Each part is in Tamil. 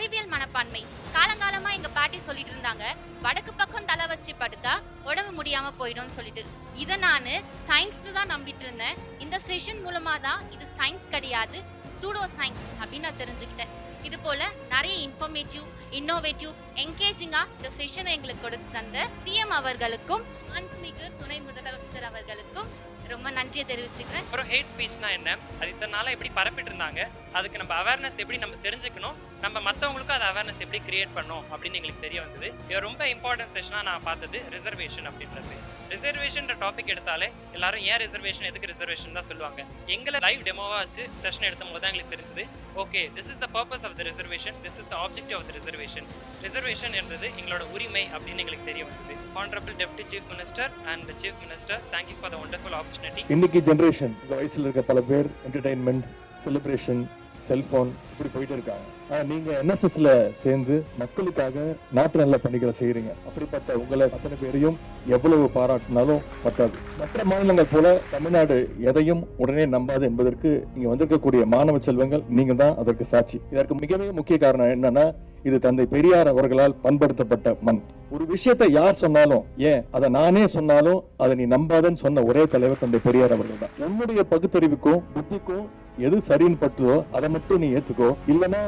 அறிவியல் மனப்பான்மை. காலங்காலமா எங்க பாட்டி சொல்லிட்டு இருந்தாங்க வடக்கு பக்கம் தலை வச்சு படுத்தா உடம்பு முடியாம போயிடும்னு சொல்லிட்டு. இதை நான் சயின்ஸ்னு தான் நம்பிட்டு இருந்தேன். இந்த செஷன் மூலமா தான் இது சயின்ஸ் கிடையாது சூடோ சயின்ஸ் அப்படின்னு நான் தெரிஞ்சுக்கிட்டேன். இது போல நிறைய இன்ஃபர்மேட்டிவ் இன்னோவேட்டிவ் என்கேஜிங்கா இந்த செஷனை எங்களுக்கு கொடுத்து தந்த சிஎம் அவர்களுக்கும் மாண்புமிகு துணை முதலமைச்சர் அவர்களுக்கும் ரொம்ப நன்றியை தெரிவிச்சுக்கிறேன். அப்புறம் ஹேட் ஸ்பீச்னா என்ன? அது இத்தனை நாளாக எப்படி பரப்பிட்டு இருந்தாங்க? அதுக்கு நம்ம அவேர்னஸ் எப்படி நம்ம தெரிஞ்சுக்கணும்? நம்ம மற்றவங்களுக்கும் அது அவேர்னஸ் எப்படி கிரியேட் பண்ணோம் அப்படின்னு எங்களுக்கு தெரிய வந்தது. இது ரொம்ப இம்பார்ட்டன்ட் செஷனாக நான் பார்த்தது ரிசர்வேஷன் அப்படின்றது ரிசர்வேஷன்ற டாபிக் எடுத்தாலே எல்லாரும் ஏன் ரிசர்வேஷன் எதுக்கு ரிசர்வேஷன் தான் சொல்லுவாங்க. எங்களை லைவ் டெமோவா வச்சு செஷன் எடுத்த போது தான் எங்களுக்கு தெரிஞ்சது. Okay this is the purpose of the reservation this is objective of the reservation reservation என்றது எங்களோட உரிமை அப்படின்னு எங்களுக்கு தெரிய வந்தது. Honourable deputy chief minister and chief minister thank you for the wonderful opportunity இன்னைக்கு ஜென்ரேஷன் இந்த இருக்க பல பேர் என்டர்டைன்மெண்ட் செலிப்ரேஷன் செல்போன் இப்படி போயிட்டு இருக்காங்க. ஆனா நீங்க என்எஸ்எஸ்ல சேர்ந்து மக்களுக்காக நாட்டு நல்ல பணிகளை செய்யறீங்க அப்படிப்பட்ட உங்களை அத்தனை பேரையும் எவ்வளவு பாராட்டினாலும் பத்தாது. மற்ற மாநிலங்கள் போல தமிழ்நாடு எதையும் உடனே நம்பாது என்பதற்கு இங்க வந்திருக்கக்கூடிய மாணவ செல்வங்கள் நீங்க தான் அதற்கு சாட்சி. இதற்கு மிக மிக முக்கிய காரணம் என்னன்னா இது தந்தை பெரியார் அவர்களால் பண்படுத்தப்பட்ட மண். ஒரு விஷயத்தை யார் சொன்னாலும் ஏன் அதை நானே சொன்னாலும் அதை நீ நம்பாதன்னு சொன்ன ஒரே தலைவர் தந்தை பெரியார் அவர்கள் தான். என்னுடைய பகுத்தறிவுக்கும் புத்திக்கும் எது சரின்னு பட்டுதோ அதை மட்டும் நீ ஏத்துக்கோ. இல்லைன்னா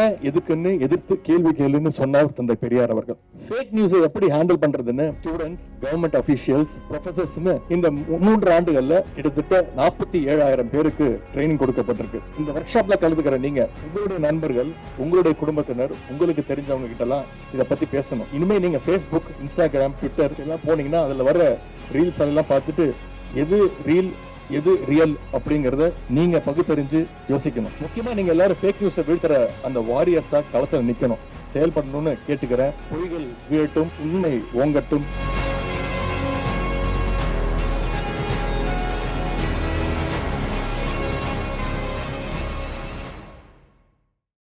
ஏன் எதுக்குன்னு எதிர்த்து கேள்வி கேளுன்னு சொன்னார் தந்தை பெரியார் அவர்கள். ஃபேக் நியூஸை எப்படி ஹேண்டில் பண்றதுன்னு ஸ்டூடெண்ட்ஸ் கவர்மெண்ட் அபிஷியல்ஸ் ப்ரொஃபசர்ஸ்னு இந்த மூன்று ஆண்டுகள்ல கிட்டத்தட்ட நாற்பத்தி ஏழாயிரம் பேருக்கு ட்ரைனிங் கொடுக்கப்பட்டிருக்கு. இந்த ஒர்க் ஷாப்ல கலந்துக்கிற நீங்க உங்களுடைய நண்பர்கள் உங்களுடைய குடும்பத்தினர் உங்களுக்கு தெரிஞ்சவங்க கிட்ட எல்லாம் இதை பத்தி பேசணும். இனிமே நீங்க ஃபேஸ்புக் இன்ஸ்டாகிராம் ட்விட்டர் எல்லாம் போனீங்கன்னா அதுல வர ரீல்ஸ் எல்லாம் பார்த்துட்டு எது ரீல் எது ரியல் அப்படிங்கறத நீங்க பகுத்தறிஞ்சு யோசிக்கணும். முக்கியமா நீங்க எல்லாரும் ஃபேக் நியூஸை வீழ்த்துற அந்த வாரியர்ஸா களத்துல நிக்கணும். செயல்படணும்னு கேட்டுக்கிறேன் பொய்கள் வீழட்டும் உண்மை ஓங்கட்டும்.